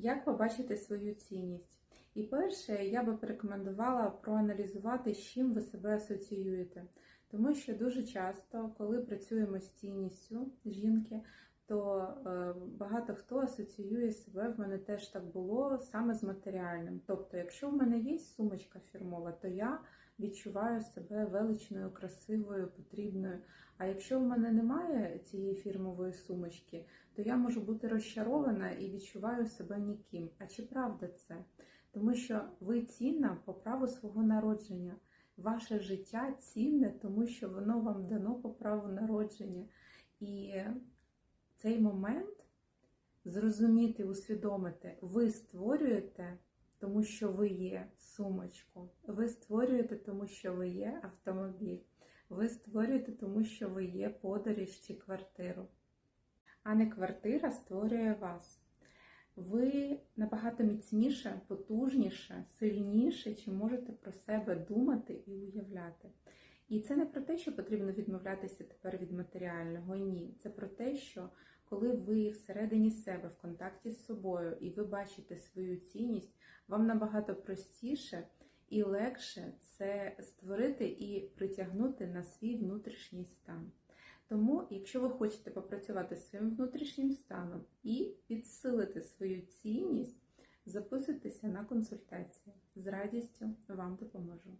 Як побачити свою цінність? І перше, я би порекомендувала проаналізувати, з чим ви себе асоціюєте. Тому що дуже часто, коли працюємо з цінністю жінки, то е, багато хто асоціює себе, в мене теж так було саме з матеріальним. Тобто, якщо в мене є сумочка фірмова, то я відчуваю себе величною, красивою, потрібною. А якщо в мене немає цієї фірмової сумочки, то я можу бути розчарована і відчуваю себе ніким. А чи правда це? Тому що ви цінна по праву свого народження. Ваше життя цінне, тому що воно вам дано по праву народження. І цей момент зрозуміти, усвідомити, ви створюєте, тому що ви є сумочку. Ви створюєте, тому що ви є автомобіль. Ви створюєте, тому що ви є подорож чи квартиру. А не квартира створює вас. Ви набагато міцніше, потужніше, сильніше, чи можете про себе думати і уявляти. І це не про те, що потрібно відмовлятися тепер від матеріального. Ні. Це про те, що коли ви всередині себе в контакті з собою і ви бачите свою цінність, вам набагато простіше і легше це створити і притягнути на свій внутрішній стан. Тому, якщо ви хочете попрацювати з своїм внутрішнім станом і підсилити свою цінність, записуйтеся на консультацію. З радістю вам допоможу.